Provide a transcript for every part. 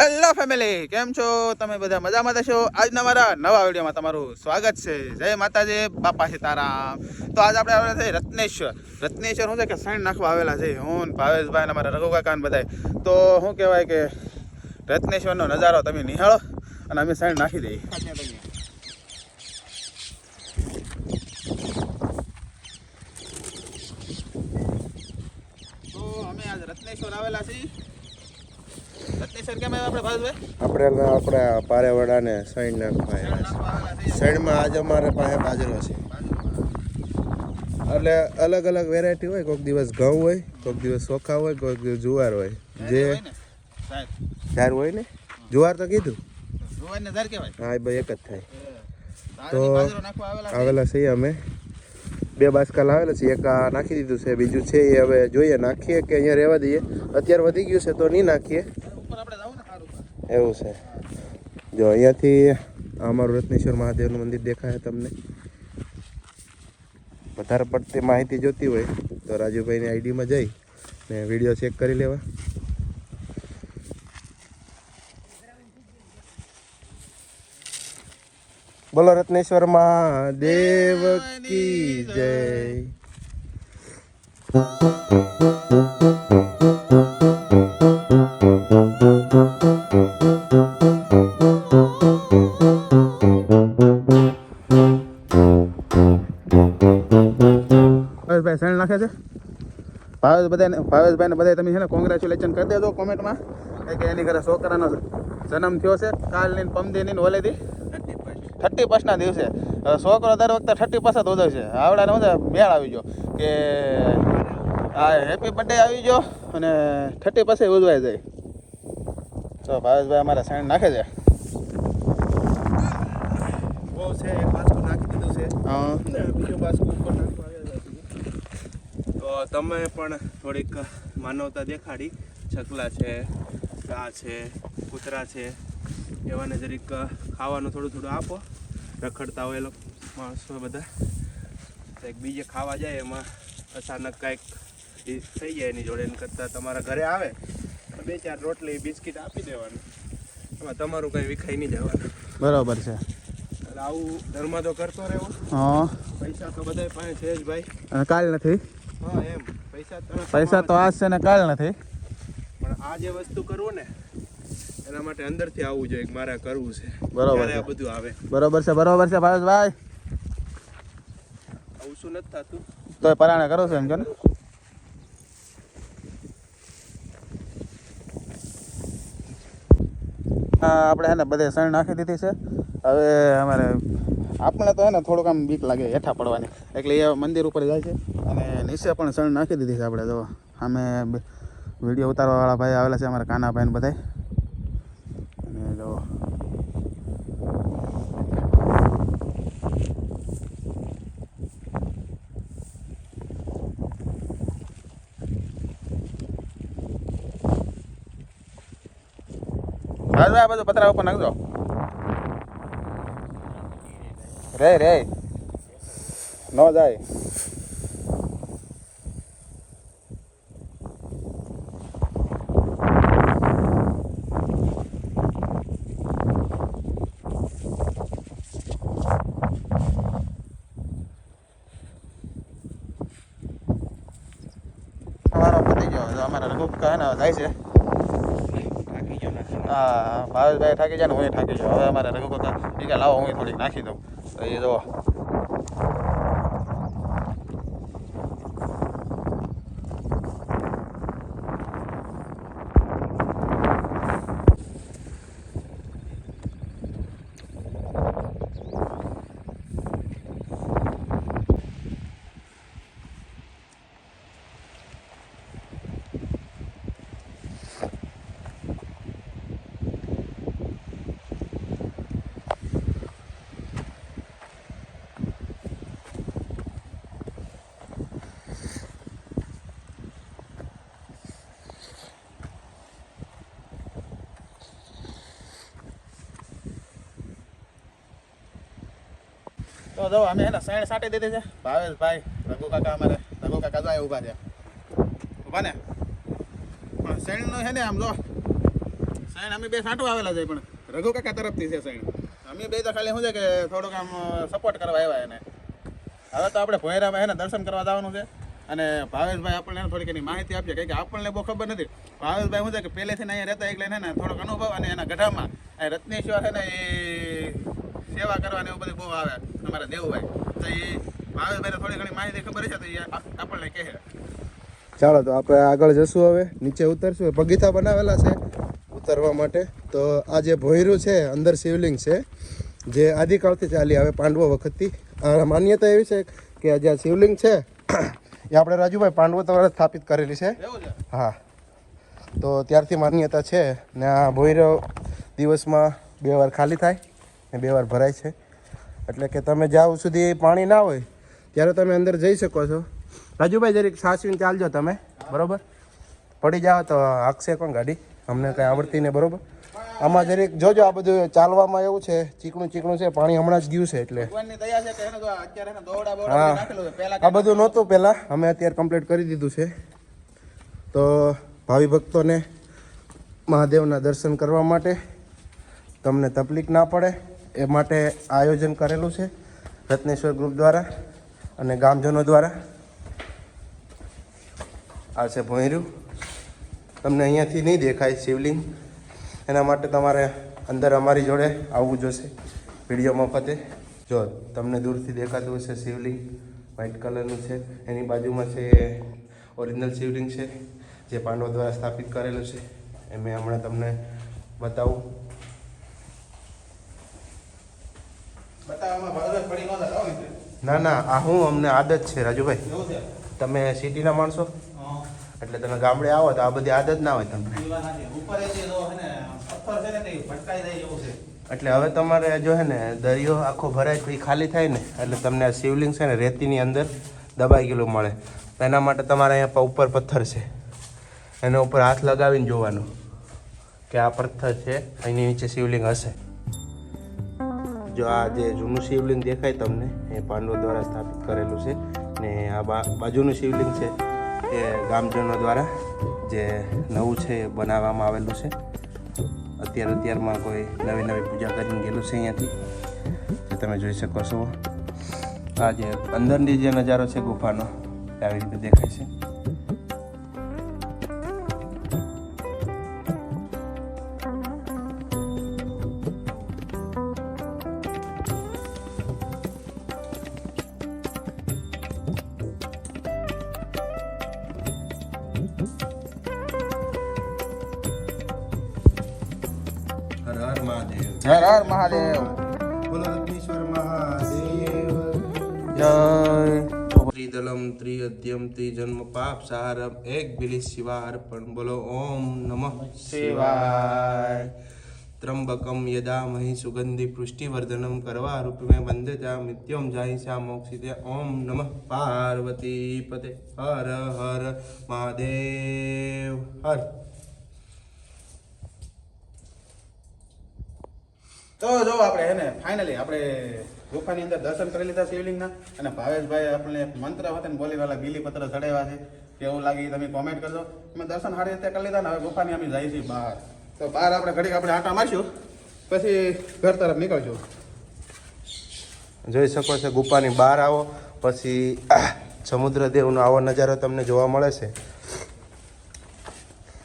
Hello family કેમ છો? તમે બધા મજામાં થશો આજના મારા નવા વિડીયોમાં તમારું સ્વાગત છે. જય માતાજી. બાપા સીતારામ. તો આજ આપણે આવેલા છે રત્નેશ્વર. રત્નેશ્વર શું છે કે સાઈડ નાખવા આવેલા છે? હું ભાવેશભાઈ અને અમારા રઘુ કાકા ને બધાય. તો શું કહેવાય કે રત્નેશ્વરનો નજારો તમે નિહાળો અને અમે સાઈડ નાખી દઈએ. તો અમે આજ રત્નેશ્વર આવેલા છીએ. આપણે આપણે આપણા પારેવાડાને સાઈડ નાખવા સાઈડમાં આજે અમારે પાસે બાજરો છે. એટલે અલગ અલગ વેરાયટી હોય કોઈક દિવસ ઘઉં હોય કોઈક દિવસ ચોખા હોય કોઈક દિવસ જુવાર હોય. જે ને? ચાર હોય ને? જુવાર તો કીધું. ને હા ભાઈ એક જ થાય. તો આવેલા છે. છીએ અમે. બે બાસકા લાવેલા છે. એક આ નાખી દીધું છે બીજું છે એ હવે જોઈએ. નાખીએ કે અહીંયા રહેવા દઈએ? અત્યારે વધી ગયું છે તો નહીં નાખીએ ઉપર આપણે જાવું ને સારું એવું છે. જો, અહીંયાથી અમારું રત્નેશ્વર મહાદેવનું મંદિર દેખાય તમને. વધારે પડતી માહિતી જોતી હોય તો રાજુભાઈની આઈડીમાં જઈ ને વીડિયો ચેક કરી લેવા. બોલો રત્નેશ્વર મહાદેવ કી જય. ભાવેશભાઈ શેણ નાખે છે? ભાવેશ બધાને ભાવેશભાઈને બધા તમે છે ને કોંગ્રેચ્યુલેશન કરી દેજો કોમેન્ટમાં. કે એની ઘરે છોકરાનો જન્મ થયો છે કાલની ને પમદીની ને ઓલેથી થર્ટી ફર્સ્ટના દિવસે. છોકરો દર વખતે થર્ટી ફર્સ્ટ જ ઉજવશે આવડાને બધા મેળ આવી ગયો. કે આ હેપી બર્થડે આવી ગયો અને થર્ટી પછી ઉજવાઈ જાય તો ભાવેશભાઈ અમારા શેણ નાખે છે. બહુ છે એક બાસ્કું નાખી દીધું છે. હા. બીજું બાસ્કું ઉપર નાખવા. તો તમે પણ થોડીક માનવતા દેખાડી. છકલા છે ગા છે કૂતરા છે એવાને જરીક ખાવાનું થોડું થોડું આપો. રખડતા હોય એ લોકો માણસો બધા. કંઈક બીજે ખાવા જાય એમાં અચાનક કાંઈક થઈ જાય એની જોડે. એના કરતાં તમારા ઘરે આવે તો બે ચાર રોટલી બિસ્કિટ આપી દેવાનું. એમાં તમારું કંઈ વિખાઈ નહીં જવાનું. બરાબર છે. આવું ધર્મ તો કરતો રહેવો. હા. પૈસા તો બધા પાસે છે જ ભાઈ. કાલ નથી? પૈસા તો આજ છે ને કાલ નથી. પણ આ જે વસ્તુ કરવું ને એના માટે અંદરથી આવવું જોઈએ મારે કરવું છે. બરોબર આ બધું આવે? બરોબર છે બરોબર છે ભાવેશભાઈ. આવું શું નથી થતું? તો પરાણે કરો છો એમ કે ને? આપણે હે ને બધે સણ નાખી દીધી છે. હવે અમારે આપણે તો હે ને થોડુંક આમ બીક લાગે હેઠા પડવાની. એટલે એ મંદિર ઉપર જાય છે. નીચે પણ સણ નાખી દીધી છે આપણે, જો. અમે વીડિયો ઉતારવાવાળા ભાઈ આવેલા છે, અમારા કાનાભાઈને ને બધાય. અને જો. આ બધું પતરા ઉપર નાખજો. રે રે. ન જાય અમારો પતી ગયો જો અમારા રઘુ કાકા હે ને જાય છે. હા ભાવેશભાઈ થાકી જાય ને હું થાકી જાઉં હવે અમારે રઘુ કાકા એ લાવો હું થોડીક નાખી દઉં. તો એ જો તો જો, અમે એને સાઈડ સાટી દીધી છે. ભાવેશભાઈ રઘુ કાકા અમારે. રઘુ કાકા જો ઊભા છે. ઊભા પણ શેણનું છે ને આમ જો સાઈન અમે બે સાંટો આવેલા છે, પણ રઘુ કાકા તરફથી છે સાઈન અમે બે તો ખાલી શું છે કે થોડુંક આમ સપોર્ટ કરવા આવ્યા એને. હવે તો આપણે ભોયરામાં એને દર્શન કરવા જવાનું છે. અને ભાવેશભાઈ આપણને થોડીક એની માહિતી આપશે કારણ કે આપણને બહુ ખબર નથી. ભાવેશભાઈ શું છે કે પહેલેથી અહીંયા રહેતા એટલે એને થોડોક અનુભવ અને એના ગઢામાં રત્નેશ્વર છે ને એ સેવા કરવાની એવું બધું બહુ આવે. અમારા દેવુભાઈ તો એ ભાવેશભાઈને થોડી ઘણી માહિતી ખબર છે તો એ આપણને કહે. ચાલો તો આપણે આગળ જશું હવે. નીચે ઉતરશું. પગીથા બનાવેલા છે ઉતરવા માટે. તો આ જે ભોયરું છે અંદર શિવલિંગ છે જે આદિકાળથી ચાલી આવે પાંડવો વખતથી. માન્યતા એવી છે કે જે આ શિવલિંગ છે એ આપણે રાજુભાઈ પાંડવો દ્વારા સ્થાપિત કરેલી છે. છે? હા. તો ત્યારથી માન્યતા છે ને આ ભોયરો દિવસમાં બે વાર ખાલી થાય ને બે વાર ભરાય છે. એટલે કે તમે જ્યાં સુધી પાણી ના હોય ત્યારે તમે અંદર જઈ શકો છો. રાજુભાઈ જરીક સાચવીને ચાલજો તમે બરોબર? પડી જાઓ તો હાંકશે પણ ગાડી? અમને કંઈ આવડતી ને બરાબર? આમાં જરીક જોજો આ બધું ચાલવામાં એવું છે ચીકણું ચીકણું છે પાણી હમણાં જ ગયું છે એટલે. હા. આ બધું નહોતું પહેલાં અમે અત્યારે કમ્પ્લીટ કરી દીધું છે. તો ભાવિ ભક્તોને મહાદેવના દર્શન કરવા માટે તમને તકલીફ ના પડે. એ માટે આયોજન કરેલું છે રત્નેશ્વર ગ્રુપ દ્વારા અને ગામજનો દ્વારા. આ છે ભોંયરું. તમને અહીંયાથી નહીં દેખાય શિવલિંગ. એના માટે તમારે અંદર અમારી જોડે આવવું જોશે વીડિયો મફતે. જો તમને દૂરથી દેખાતું હશે શિવલિંગ વ્હાઇટ કલરનું છે. એની બાજુમાં છે ઓરિજિનલ શિવલિંગ છે, જે પાંડવો દ્વારા સ્થાપિત કરેલું છે. એ મેં હમણાં તમને બતાવું બતાવવામાં ભાવેશ પડી ન ને. આ હું અમને આદત છે રાજુભાઈ. તમે સિટીના માણસો? એટલે તમે ગામડે આવો તો આ બધી આદત ના હોય તમને. એટલે હવે તમારે જો હે ને દરિયો આખો ભરાય પછી ખાલી થાય ને એટલે તમને આ શિવલિંગ છે ને રેતીની અંદર દબાઈ ગયેલું મળે એના માટે તમારે અહીંયા ઉપર પથ્થર છે. એના ઉપર હાથ લગાવીને જોવાનું કે આ પથ્થર છે એની નીચે શિવલિંગ હશે. જો આ જે જૂનું શિવલિંગ દેખાય તમને, એ પાંડવો દ્વારા સ્થાપિત કરેલું છે. ને આ બાજુનું શિવલિંગ છે, એ ગામજનો દ્વારા જે નવું છે, એ બનાવવામાં આવેલું છે. અત્યાર અત્યારમાં કોઈ નવી નવી પૂજા કરીને ગયેલું છે અહીંયાથી. જે તમે જોઈ શકો છો. આ જે અંદરની જે નજારો છે ગુફાનો, એ આવી રીતે દેખાય છે. હર હર મહાદેવ. બોલો રત્નેશ્વર મહાદેવ. જય. ત્રિદલમ ત્રિયદ્યમ ત્રિજન્મ પાપ સારમ એક બિલી શિવાર્પણ. બોલો ઓમ નમઃ શિવાય. ત્રંબકમ યદામહી સુગંધિ પુષ્ટિવર્ધનમ કરવા રૂપમે વંદતા મિત્યમ જાય શ્યામોક્ષિતે ઓમ નમઃ પાર્વતી પતે. હર હર મહાદેવ. હર. તો જો આપણે એને ફાઇનલી આપણે ગુફાની અંદર દર્શન કરી લીધા શિવલિંગના અને ભાવેશભાઈ આપણને મંત્ર વતન બોલી વાળા બીલી પત્ર ચડાવ્યા છે. કેવું લાગી તમે કોમેન્ટ કરજો. અમે દર્શન સારી રીતે કરી લીધા ને, હવે ગુફાની અમે જઈએ છીએ બહાર. તો બહાર આપણે ઘડીક આપણે આટા મારશું, પછી ઘર તરફ નીકળશું. જોઈ શકો છો, ગુફાની બહાર આવો, પછી સમુદ્ર દેવનો આવો નજારો તમને જોવા મળે છે.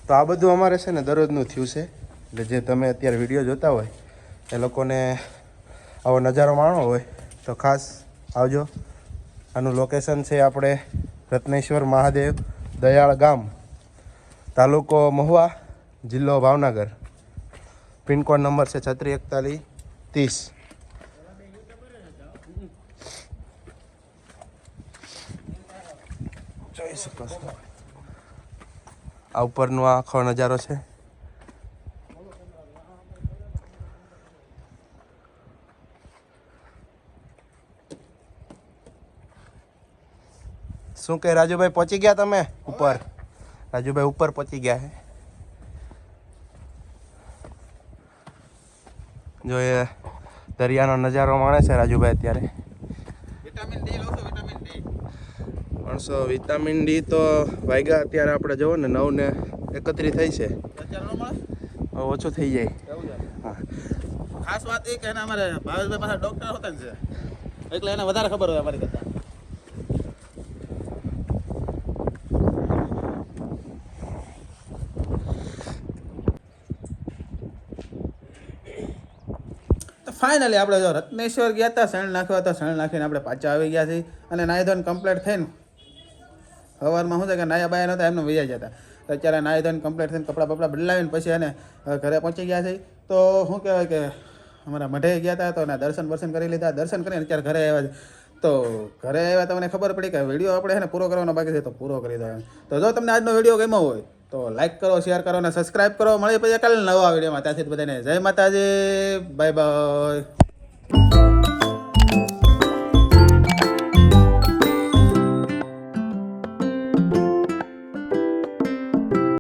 તો આ બધું અમારે છે ને દરરોજનું થયું છે. એટલે જે તમે અત્યારે વીડિયો જોતા હોય એ લોકોને આવો નજારો માણવો હોય તો ખાસ આવજો. આનું લોકેશન છે આપણે રત્નેશ્વર મહાદેવ દયાળ ગામ, તાલુકો મહુવા, જિલ્લો ભાવનગર. પિનકોડ નંબર છે છત્રી એકતાલીસ ત્રીસ. જોઈ શકો આ ઉપરનો આખો નજારો છે. શું કે રાજુભાઈ પહોંચી ગયા તમે? ઉપર. રાજુભાઈ ઉપર પહોંચી ગયા છે જો એ દરિયાનો નજારો માણે છે રાજુભાઈ અત્યારે. વિટામિન ડી વિટામિન ડી માણસો વિટામિન ડી તો વાગ્યા અત્યારે આપણે જુઓ ને નવ ને એકત્રીસ થઈ છે. ઓછું થઈ જાય. હા. ખાસ વાત એ કે અમારે ભાવેશભાઈ પાસે ડૉક્ટર હોતા છે. એટલે એને વધારે ખબર હોય અમારી કરતાં તો ફાઇનલી આપણે જો રત્નેશ્વર ગયા હતા શણ નાખ્યો હતા શણ નાખીને આપણે પાછા આવી ગયા છીએ. અને નાહી ધોઈને કમ્પ્લીટ થઈને સવારમાં શું છે કે નાયા બાયા નહોતા, એમને વૈયા જતા અત્યારે નાહી ધોઈને કમ્પ્લીટ થઈને કપડાં બપડા બદલાવીને પછી એને ઘરે પહોંચી ગયા છે તો શું કહેવાય કે અમારા મઢે ગયા હતા તો એના દર્શન બર્શન કરી લીધા. દર્શન કરીને અત્યારે ઘરે આવ્યા છે. તો ઘરે આવ્યા તમને ખબર પડી કે વીડિયો આપણે છે ને પૂરો કરવાનો બાકી છે, તો પૂરો કરી દો. તો જો તમને આજનો વીડિયો ગમ્યો હોય તો લાઈક કરો શેર કરો અને સબસ્ક્રાઈબ કરો. મળીએ પછી કાલે નવા વિડીયોમાં. ત્યાંથી બધાને જય માતાજી. Bye bye